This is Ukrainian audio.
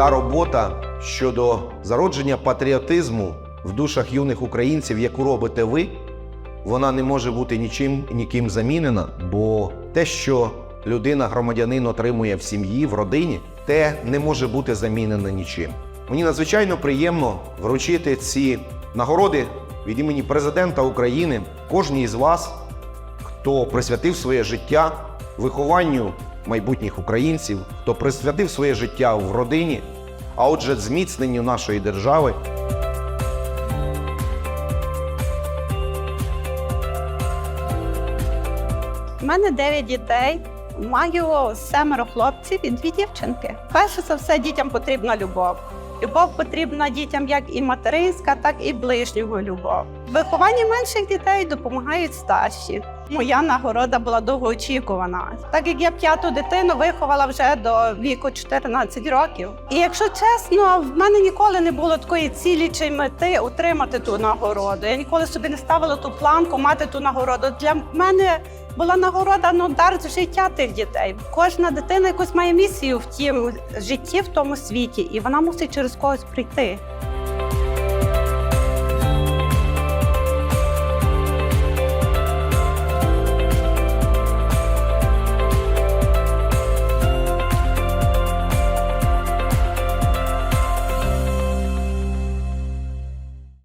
та робота щодо зародження патріотизму в душах юних українців, яку робите ви, вона не може бути нічим ніким замінена, бо те, що людина, громадянин отримує в сім'ї, в родині, те не може бути замінено нічим. Мені надзвичайно приємно вручити ці нагороди від імені президента України кожній із вас, хто присвятив своє життя вихованню майбутніх українців, хто присвятив своє життя в родині, а отже, зміцненню нашої держави. У мене 9 дітей. Маю семеро хлопців і дві дівчинки. Перше за все, дітям потрібна любов. Любов потрібна дітям як і материнська, так і ближнього любов. В вихованні менших дітей допомагають старші. Моя нагорода була довгоочікувана, так як я п'яту дитину виховала вже до віку 14 років. І якщо чесно, в мене ніколи не було такої цілі чи мети отримати ту нагороду. Я ніколи собі не ставила ту планку мати ту нагороду. Для мене була нагорода ну, дар життя тих дітей. Кожна дитина якусь має місію в тім житті, в тому світі, і вона мусить через когось прийти.